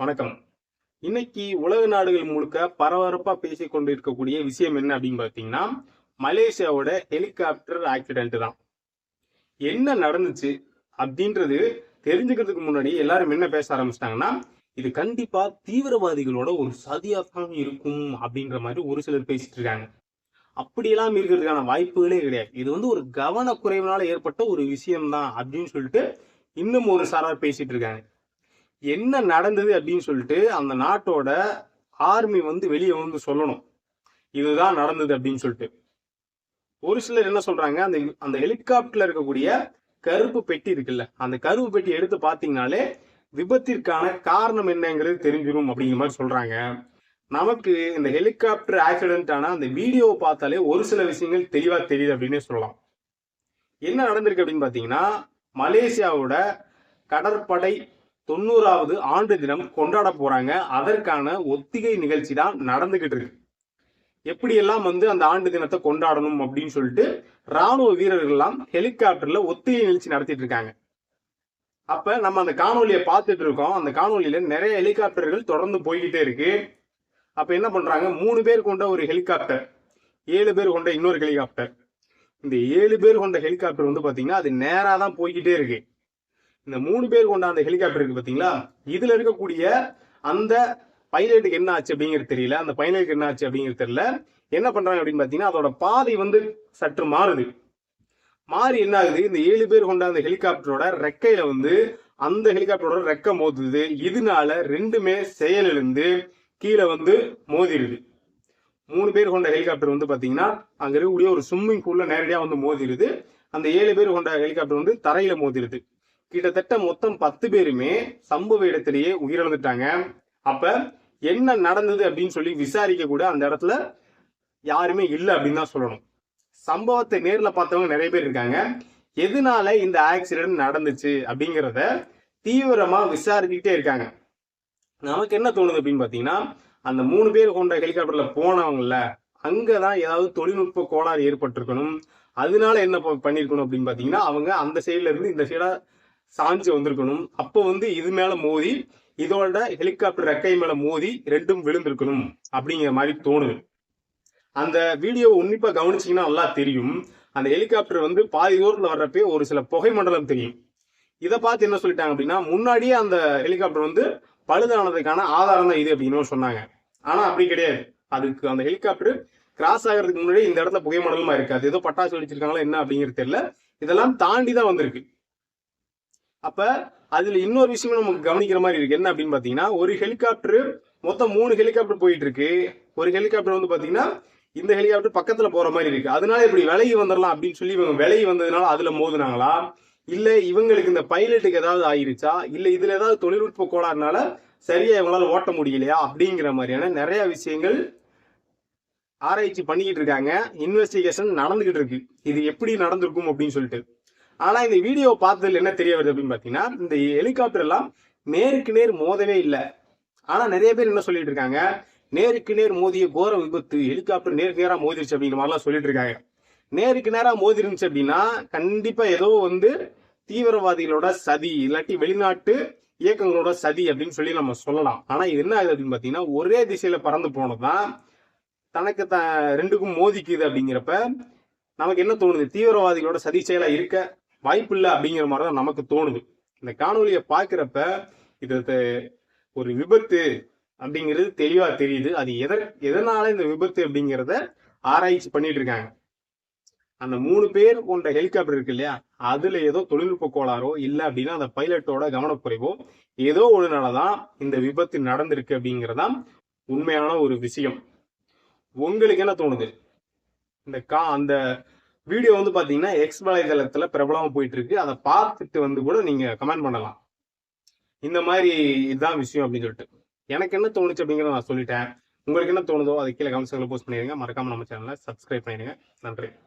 வணக்கம். இன்னைக்கு உலக நாடுகள் முழுக்க பரபரப்பா பேசிக் கொண்டு இருக்கக்கூடிய விஷயம் என்ன அப்படின்னு பார்த்தீங்கன்னா மலேசியாவோட ஹெலிகாப்டர் ஆக்சிடென்ட் தான். என்ன நடந்துச்சு அப்படின்றது தெரிஞ்சுக்கிறதுக்கு முன்னாடி எல்லாரும் என்ன பேச ஆரம்பிச்சிட்டாங்கன்னா இது கண்டிப்பா தீவிரவாதிகளோட ஒரு சதியாத்தான் இருக்கும் அப்படின்ற மாதிரி ஒரு சிலர் பேசிட்டு இருக்காங்க. அப்படியெல்லாம் இருக்கிறதுக்கான வாய்ப்புகளே கிடையாது. இது வந்து ஒரு கவனக்குறைவினால ஏற்பட்ட ஒரு விஷயம்தான் அப்படின்னு சொல்லிட்டு இன்னும் ஒரு சாரார் பேசிட்டு இருக்காங்க. என்ன நடந்தது அப்படின்னு சொல்லிட்டு அந்த நாட்டோட ஆர்மி வந்து வெளியே வந்து சொல்லணும். இதுதான் நடந்தது அப்படின்னு சொல்லிட்டு. ஒரு சிலர் என்ன சொல்றாங்க? அந்த அந்த ஹெலிகாப்டர்ல இருக்கக்கூடிய கருப்பு பெட்டி இருக்குல்ல அந்த கருப்பு பெட்டி எடுத்து பாத்தீங்கனாலே விபத்திற்கான காரணம் என்னங்கிறது தெரிஞ்சிடும் அப்படிங்கிற மாதிரி சொல்றாங்க. நமக்கு இந்த ஹெலிகாப்டர் ஆக்சிடென்ட் ஆன அந்த வீடியோவை பார்த்தாலே ஒரு சில விஷயங்கள் தெளிவா தெரியுது அப்படின்னே சொல்லலாம். என்ன நடந்திருக்கு அப்படின்னு பாத்தீங்கன்னா மலேசியாவோட கடற்படை தொண்ணூறாவது ஆண்டு தினம் கொண்டாட போறாங்க. அதற்கான ஒத்திகை நிகழ்ச்சி தான் நடந்துகிட்டு இருக்கு. எப்படியெல்லாம் வந்து அந்த ஆண்டு தினத்தை கொண்டாடணும் அப்படின்னு சொல்லிட்டு ராணுவ வீரர்கள் எல்லாம் ஹெலிகாப்டர்ல ஒத்திகை நிகழ்ச்சி நடத்திட்டு இருக்காங்க. அப்ப நம்ம அந்த காணொலியை பார்த்துட்டு இருக்கோம். அந்த காணொலியில நிறைய ஹெலிகாப்டர்கள் தொடர்ந்து போய்கிட்டே இருக்கு. அப்ப என்ன பண்றாங்க? மூணு பேர் கொண்ட ஒரு ஹெலிகாப்டர் ஏழு பேர் கொண்ட இன்னொரு ஹெலிகாப்டர். இந்த ஏழு பேர் கொண்ட ஹெலிகாப்டர் வந்து பாத்தீங்கன்னா அது நேரா தான் போய்கிட்டே இருக்கு. இந்த மூணு பேர் கொண்ட அந்த ஹெலிகாப்டர் இருக்கு பாத்தீங்களா? இதுல இருக்கக்கூடிய அந்த பைலட்டுக்கு என்ன ஆச்சு அப்படிங்கிறது தெரியல. அந்த பைலட்டுக்கு என்ன ஆச்சு அப்படிங்கிறது தெரியல. என்ன பண்றாங்க அப்படின்னு பாத்தீங்கன்னா அதோட பாதை வந்து சற்று மாறுது. மாறி என்ன ஆகுது? இந்த ஏழு பேர் கொண்ட அந்த ஹெலிகாப்டரோட ரெக்கையில வந்து அந்த ஹெலிகாப்டரோட ரெக்கை மோதுது. இதனால ரெண்டுமே செயலிழந்து கீழே வந்து மோதிடுது மூணு பேர் கொண்ட ஹெலிகாப்டர் வந்து பாத்தீங்கன்னா அங்க இருக்கக்கூடிய ஒரு ஸ்விம்மிங் பூல்ல நேரடியா வந்து மோதிடுது அந்த ஏழு பேர் கொண்ட ஹெலிகாப்டர் வந்து தரையில மோதிருது. கிட்டத்தட்ட மொத்தம் பத்து பேருமே சம்பவ இடத்திலேயே உயிரிழந்துட்டாங்க. அப்ப என்ன நடந்தது அப்படின்னு சொல்லி விசாரிக்க கூட அந்த இடத்துல யாருமே இல்லை அப்படின்னு தான் சொல்லணும். சம்பவத்தை நேரில் பார்த்தவங்க நிறைய பேர் இருக்காங்க. எதனால இந்த ஆக்சிடென்ட் நடந்துச்சு அப்படிங்கிறத தீவிரமா விசாரிச்சுக்கிட்டே இருக்காங்க. நமக்கு என்ன தோணுது அப்படின்னு பார்த்தீங்கன்னா அந்த மூணு பேர் கொண்ட ஹெலிகாப்டர்ல போனவங்கல்ல அங்கதான் ஏதாவது தொழில்நுட்ப கோளாறு ஏற்பட்டிருக்கணும். அதனால என்ன ப- பண்ணிருக்கணும் அப்படின்னு பாத்தீங்கன்னா அவங்க அந்த சைட்ல இருந்து இந்த சைடா சாஞ்சு வந்திருக்கணும். அப்போ வந்து இது மேல மோதி இதோட ஹெலிகாப்டர் ரெக்கை மேல மோதி ரெண்டும் விழுந்திருக்கணும் அப்படிங்கிற மாதிரி தோணுது. அந்த வீடியோ உன்னிப்பா கவனிச்சிங்கன்னா நல்லா தெரியும். அந்த ஹெலிகாப்டர் வந்து பாதி தூரத்தில் வர்றப்பே ஒரு சில புகை மண்டலம் தெரியும். இதை பார்த்து என்ன சொல்லிட்டாங்க அப்படின்னா முன்னாடியே அந்த ஹெலிகாப்டர் வந்து பழுதானதுக்கான ஆதாரம் தான் இது அப்படின்னு சொன்னாங்க. ஆனா அப்படி கிடையாது. அதுக்கு அந்த ஹெலிகாப்டர் கிராஸ் ஆகிறதுக்கு முன்னாடி இந்த இடத்துல புகை மண்டலமாக இருக்காது ஏதோ பட்டாசு வெடிச்சிருக்காங்களா என்ன அப்படிங்கிறது தெரியல. இதெல்லாம் தாண்டி தான் வந்திருக்கு. அப்ப அதுல இன்னொரு விஷயம் நமக்கு கவனிக்கிற மாதிரி இருக்கு. என்ன அப்படின்னு பாத்தீங்கன்னா ஒரு ஹெலிகாப்டர் மொத்தம் மூணு ஹெலிகாப்டர் போயிட்டு இருக்கு ஒரு ஹெலிகாப்டர் வந்து பாத்தீங்கன்னா இந்த ஹெலிகாப்டர் பக்கத்துல போற மாதிரி இருக்கு. அதனால இப்படி விலகி வந்துடலாம் அப்படின்னு சொல்லி இவங்க விலகி வந்ததுனால அதுல மோதுனாங்களா? இல்ல இவங்களுக்கு இந்த பைலட்டுக்கு ஏதாவது ஆயிருச்சா? இல்ல இதுல ஏதாவது தொழில்நுட்ப கோளாறுனால சரியா இவங்களால ஓட்ட முடியலையா? அப்படிங்கிற மாதிரியான நிறைய விஷயங்கள் ஆராய்ச்சி பண்ணிக்கிட்டு இருக்காங்க. இன்வெஸ்டிகேஷன் நடந்துகிட்டு இருக்கு. இது எப்படி நடந்திருக்கும் அப்படின்னு சொல்லிட்டு. ஆனா இந்த வீடியோ பார்த்ததுல என்ன தெரிய வருது அப்படின்னு பாத்தீங்கன்னா இந்த ஹெலிகாப்டர் எல்லாம் நேருக்கு நேர் மோதவே இல்லை. ஆனா நிறைய பேர் என்ன சொல்லிட்டு இருக்காங்க? நேருக்கு நேர் மோதிய கோர விபத்து ஹெலிகாப்டர் நேருக்கு நேரா மோதிருச்சு அப்படிங்கிற மாதிரிலாம் சொல்லிட்டு இருக்காங்க. நேருக்கு நேரா மோதி இருந்துச்சு அப்படின்னா கண்டிப்பா ஏதோ வந்து தீவிரவாதிகளோட சதி இல்லாட்டி வெளிநாட்டு இயக்கங்களோட சதி அப்படின்னு சொல்லி நம்ம சொல்லலாம். ஆனா இது என்ன ஆகுது அப்படின்னு பாத்தீங்கன்னா ஒரே திசையில பறந்து போனதுதான் தனக்கு த ரெண்டுக்கும் மோதிக்குது அப்படிங்கிறப்ப நமக்கு என்ன தோணுது? தீவிரவாதிகளோட சதி செயலா இருக்க வாய்ப்பில்லை அப்படிங்கிற மாதிரி தான் நமக்கு தோணுது. இந்த காணொலியை பார்க்குறப்ப இது ஒரு விபத்து அப்படிங்கிறது தெளிவா தெரியுது. அது எதற் எதனால இந்த விபத்து அப்படிங்கிறத ஆராய்ச்சி பண்ணிட்டு இருக்காங்க. அந்த மூணு பேர் கொண்ட ஹெலிகாப்டர் இருக்கு இல்லையா? அதுல ஏதோ தொழில்நுட்ப கோளாறோ இல்லை அப்படின்னா அந்த பைலட்டோட கவனக்குறைவோ ஏதோ ஒண்ணுனாலதான் இந்த விபத்து நடந்திருக்கு அப்படிங்கறதான் உண்மையான ஒரு விஷயம். உங்களுக்கு என்ன தோணுது? இந்த கா அந்த வீடியோ வந்து பார்த்தீங்கன்னா எக்ஸ் வலைதளத்தில் பிரபலமாக போயிட்டு இருக்கு அதை பார்த்துட்டு வந்து கூட நீங்கள் கமெண்ட் பண்ணலாம். இந்த மாதிரி இதுதான் விஷயம் அப்படின்னு சொல்லிட்டு. எனக்கு என்ன தோணுச்சு அப்படிங்கிறத நான் சொல்லிட்டேன். உங்களுக்கு என்ன தோணுதோ அதை கீழே கமெண்ட்ஸ்ல போஸ்ட் பண்ணிடுங்க. மறக்காம நம்ம சேனலை சப்ஸ்கிரைப் பண்ணிடுங்க. நன்றி.